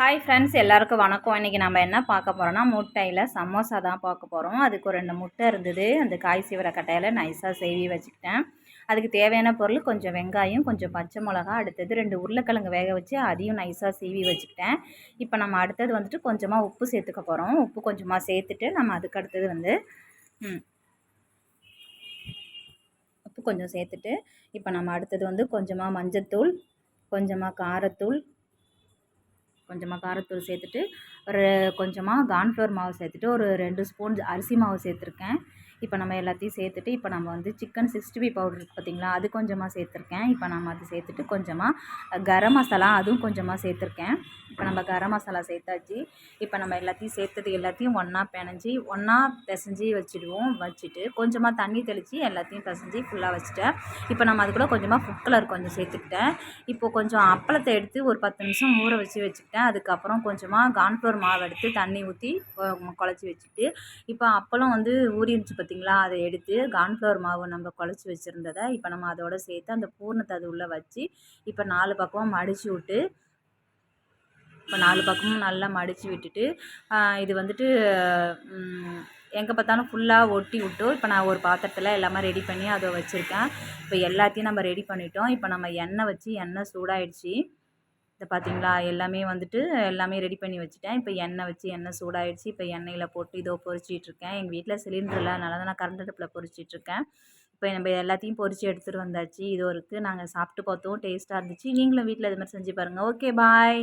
Hi friends எல்லாருக்கும் வணக்கம். இன்றைக்கி நம்ம என்ன பார்க்க போகிறோம்னா முட்டையில் சமோசா தான் பார்க்க போகிறோம் அதுக்கு ஒரு ரெண்டு முட்டை இருந்தது. அந்த காய் சீவர கட்டையில் நைஸாக சேவி வச்சுக்கிட்டேன். அதுக்கு தேவையான பொருள் கொஞ்சம் வெங்காயம் கொஞ்சம் பச்சை மிளகா அடுத்தது ரெண்டு உருளைக்கிழங்கு வேக வச்சு அதையும் நைஸாக சீவி வச்சுக்கிட்டேன். இப்போ நம்ம அடுத்தது வந்துட்டு கொஞ்சமாக உப்பு சேர்த்துக்க போகிறோம் உப்பு கொஞ்சமாக சேர்த்துட்டு நம்ம அதுக்கு அடுத்தது வந்து உப்பு கொஞ்சம் சேர்த்துட்டு இப்போ நம்ம அடுத்தது வந்து கொஞ்சமாக மஞ்சத்தூள் கொஞ்சமாக காரத்தூள் கொஞ்சமாக காரத்தூள் சேர்த்துட்டு ஒரு கொஞ்சமாக கார்ன்ஃப்ளவர் மாவு சேர்த்துட்டு ஒரு ரெண்டு ஸ்பூன் அரிசி மாவு சேர்த்துருக்கேன். இப்போ நம்ம எல்லாத்தையும் சேர்த்துட்டு இப்போ நம்ம வந்து சிக்கன் சிக்ஸ்டி ஃபைவ் பவுடர் பார்த்திங்களா அது கொஞ்சமாக சேர்த்துருக்கேன். இப்போ நம்ம அது சேர்த்துட்டு கொஞ்சமாக கரம் மசாலா அதுவும் கொஞ்சமாக சேர்த்துருக்கேன். இப்போ நம்ம கரம் மசாலா சேர்த்தாச்சு. இப்போ நம்ம எல்லாத்தையும் சேர்த்தது எல்லாத்தையும் ஒன்றா பிணைஞ்சி ஒன்றா பிசைஞ்சி வச்சுடுவோம். வச்சுட்டு கொஞ்சமாக தண்ணி தெளித்து எல்லாத்தையும் பிசைஞ்சி ஃபுல்லாக வச்சுட்டேன். இப்போ நம்ம அது கூட கொஞ்சமாக ஃபுட் கலர் கொஞ்சம் சேர்த்துக்கிட்டேன். இப்போது கொஞ்சம் அப்பளத்தை எடுத்து ஒரு பத்து நிமிஷம் ஊற வச்சு வச்சுக்கிட்டேன். அதுக்கப்புறம் கொஞ்சமாக கான்ஃப்ளோர் மாவு எடுத்து தண்ணி ஊற்றி குழச்சி வச்சுட்டு இப்போ அப்பளம் வந்து ஊறி இருந்துச்சு பார்த்திங்களா? அதை எடுத்து கார்ன்ஃப்ளவர் மாவு நம்ம குழச்சி வச்சுருந்ததை இப்போ நம்ம அதோட சேர்த்து அந்த பூர்ணத்தை அது உள்ளே வச்சு இப்போ நாலு பக்கமும் மடித்து விட்டு இப்போ நாலு பக்கமும் நல்லா மடித்து விட்டுட்டு இது வந்துட்டு எங்கே பார்த்தாலும் ஃபுல்லாக ஒட்டி விட்டு இப்போ நான் ஒரு பாத்திரத்தில் எல்லாமே ரெடி பண்ணி அதை வச்சுருக்கேன். இப்போ எல்லாத்தையும் நம்ம ரெடி பண்ணிட்டோம். இப்போ நம்ம எண்ணெய் வச்சு எண்ணெய் சூடாயிடுச்சு. இதை பார்த்தீங்களா? எல்லாமே வந்துட்டு எல்லாமே ரெடி பண்ணி வச்சுட்டேன். இப்போ எண்ணெய் வச்சு எண்ணெய் சூடாயிடுச்சு. இப்போ எண்ணெயில் போட்டு இதோ பொறிச்சிட்ருக்கேன் எங்கள் வீட்டில் சிலிண்டர் இல்லை. அதனால தான் நான் கரண்ட் அடுப்பில் பொறிச்சிட்ருக்கேன் இப்போ நம்ம எல்லாத்தையும் பொறிச்சு எடுத்துகிட்டு வந்தாச்சு. இதோ இருக்குது நாங்கள் சாப்பிட்டு பார்த்தோம். டேஸ்ட்டாக இருந்துச்சு. நீங்களும் வீட்டில் இது மாதிரி செஞ்சு பாருங்கள் ஓகே பாய்